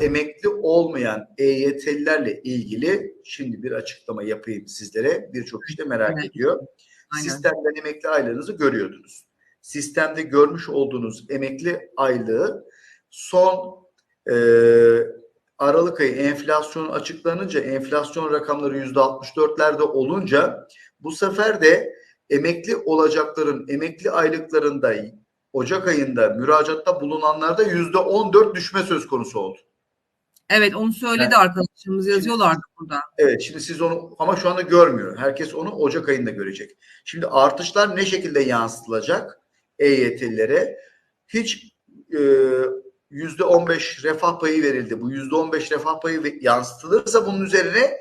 emekli olmayan EYT'lilerle ilgili şimdi bir açıklama yapayım sizlere. Birçok kişi de merak Evet. ediyor. Aynen. Sistemden emekli aylığınızı görüyordunuz. Sistemde görmüş olduğunuz emekli aylığı son e, Aralık ayı enflasyon açıklanınca enflasyon rakamları yüzde 64'lerde olunca bu sefer de emekli olacakların emekli aylıklarında Ocak ayında müracaatta bulunanlarda yüzde 14 düşme söz konusu oldu. Evet onu söyledi Evet. arkadaşımız yazıyorlardı burada. Evet şimdi siz onu ama şu anda görmüyor. Herkes onu Ocak ayında görecek. Şimdi artışlar ne şekilde yansıtılacak EYT'lilere? Hiç e, yüzde 15 refah payı verildi. Bu yüzde 15 refah payı yansıtılırsa bunun üzerine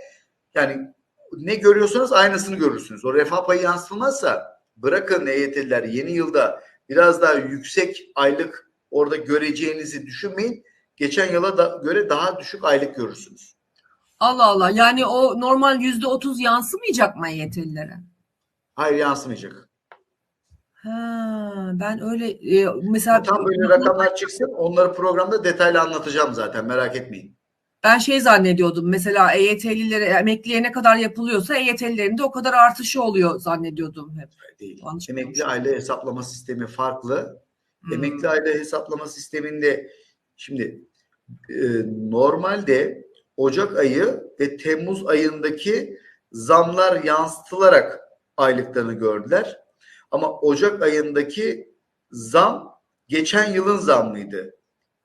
yani ne görüyorsanız aynısını görürsünüz. O refah payı yansıtılmazsa bırakın EYT'liler yeni yılda biraz daha yüksek aylık orada göreceğinizi düşünmeyin. Geçen yıla da göre daha düşük aylık görürsünüz. Allah Allah yani o normal yüzde otuz yansımayacak mı EYT'lilere? Hayır yansımayacak. Ha, ben öyle e, mesela Tam böyle rakamlar çıksın onları programda detaylı anlatacağım zaten merak etmeyin. ben şey zannediyordum mesela EYT'lilere emekliye ne kadar yapılıyorsa EYT'lilerin de o kadar artışı oluyor zannediyordum hep. Değil. Emekli aile hesaplama sistemi farklı. Hmm. Emekli aile hesaplama sisteminde şimdi e, normalde Ocak ayı ve Temmuz ayındaki zamlar yansıtılarak aylıklarını gördüler. Ama Ocak ayındaki zam geçen yılın zammıydı.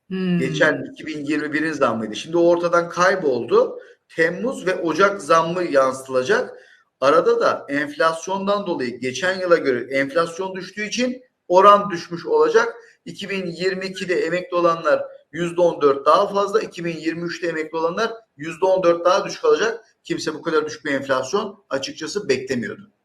Hmm. Geçen 2021'in zammıydı. Şimdi o ortadan kayboldu. Temmuz ve Ocak zammı yansıtılacak. Arada da enflasyondan dolayı geçen yıla göre enflasyon düştüğü için oran düşmüş olacak. 2022'de emekli olanlar %14 daha fazla, 2023'te emekli olanlar %14 daha düşük alacak. Kimse bu kadar düşük bir enflasyon açıkçası beklemiyordu.